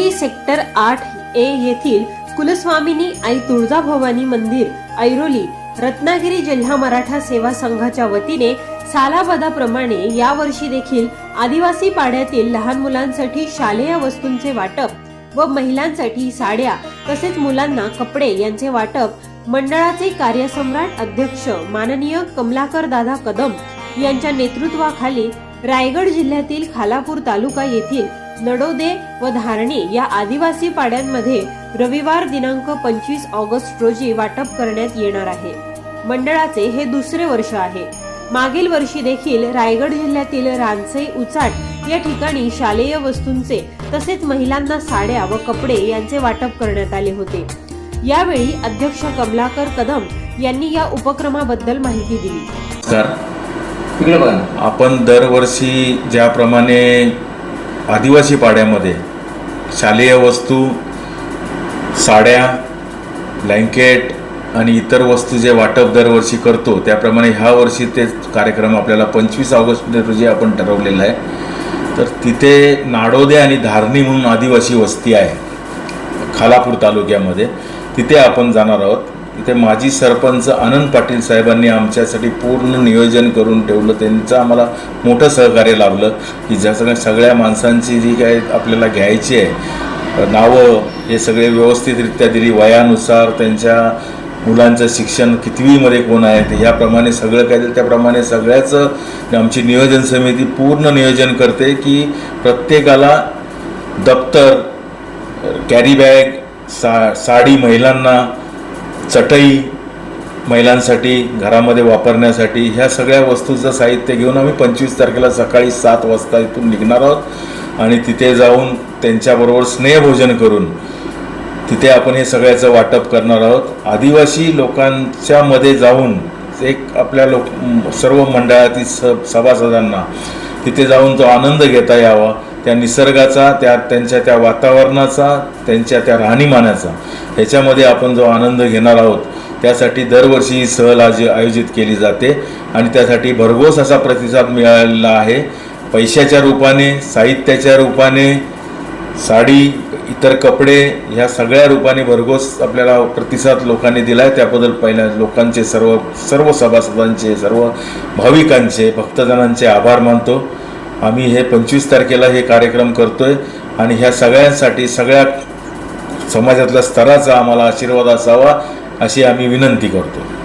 आठ ए येथील कुलस्वामिनी आई तुळजाभवानी मंदिर ऐरोली रत्नागिरी जिल्हा मराठा सेवा संघाच्या वतीने सालाबादाप्रमाणे यावर्षी देखील आदिवासी पाड्यातील लहान मुलांसाठी शालेय वस्तूंचे वाटप व महिलांसाठी साड्या तसेच मुलांना कपडे यांचे वाटप मंडळाचे कार्यसम्राट अध्यक्ष माननीय कमलाकर दादा कदम यांच्या नेतृत्वाखाली रायगड जिल्ह्यातील खालापूर तालुका येथील नडोदे व धारणे या आदिवासी पाड्यांमध्ये रविवार दिनांक पंचवीस ऑगस्ट रोजी वाटप करण्यात येणार आहे. मंडळाचे हे दुसरे वर्ष आहे. मागील वर्षी देखील रायगड जिल्ह्यातील रानसई उचाट या ठिकाणी शालेय वस्तूंचे तसेच महिलांना साड्या व कपडे यांचे वाटप करण्यात आले होते. यावेळी अध्यक्ष कमलाकर कदम यांनी या उपक्रमाबद्दल माहिती दिली. आपण दरवर्षी ज्याप्रमाणे आदिवासी पाड्यामध्ये शालेय वस्तू साड्या ब्लँकेट आणि इतर वस्तू जे वाटप दरवर्षी करतो त्याप्रमाणे ह्या वर्षी ते कार्यक्रम आपल्याला पंचवीस ऑगस्ट रोजी आपण ठरवलेला आहे. तर तिथे नाडोदे आणि धारणी म्हणून आदिवासी वस्ती आहे खालापूर तालुक्यामध्ये. तिथे आपण जाणार आहोत. तिथे माजी सरपंच आनंद पाटील साहेबांनी आमच्यासाठी पूर्ण नियोजन करून ठेवलं. त्यांचं आम्हाला मोठं सहकार्य लाभलं. की ज्या सगळ्या सगळ्या माणसांची जी काय आपल्याला घ्यायची आहे नावं हे सगळे व्यवस्थितरित्या दिली. वयानुसार त्यांच्या मुलांचं शिक्षण कितवीमध्ये कोण आहे ते ह्याप्रमाणे सगळं काय त्याप्रमाणे सगळ्याचं आमची नियोजन समिती पूर्ण नियोजन करते की प्रत्येकाला दप्तर कॅरी बॅग सा साडी महिलांना चटई महिलांसाठी घरामध्ये वापरण्यासाठी ह्या सगळ्या वस्तूचं साहित्य घेऊन आम्ही पंचवीस तारखेला सकाळी सात वाजता इथून निघणार आहोत. आणि तिथे जाऊन त्यांच्याबरोबर स्नेहभोजन करून तिथे आपण हे सगळ्याचं वाटप करणार आहोत. आदिवासी लोकांच्या मध्ये जाऊन एक आपल्या लोक सर्व मंडळातील स सभासदांना तिथे जाऊन तो आनंद घेता यावा. त्या निसर्गाचा त्या त्यांच्या त्या वातावरणाचा त्यांच्या त्या राहणीमानाचा. ह्याच्यामध्ये आपण जो आनंद घेणार आहोत त्यासाठी दरवर्षी ही सहल आज आयोजित केली जाते आणि त्यासाठी भरघोस असा प्रतिसाद मिळालेला आहे. पैशाच्या रूपाने साहित्याच्या रूपाने साडी इतर कपडे ह्या सगळ्या रूपाने भरघोस आपल्याला प्रतिसाद लोकांनी दिला आहे त्याबद्दल पहिल्या लोकांचे सर्व सर्व सभासदांचे सर्व भाविकांचे भक्तजनांचे आभार मानतो. आम्ही हे पंचवीस तारखेला हे कार्यक्रम करतोय आणि ह्या सगळ्यांसाठी सगळ्या समाजातल्या स्तराचा आम्हाला आशीर्वाद असावा अशी आम्ही विनंती करतो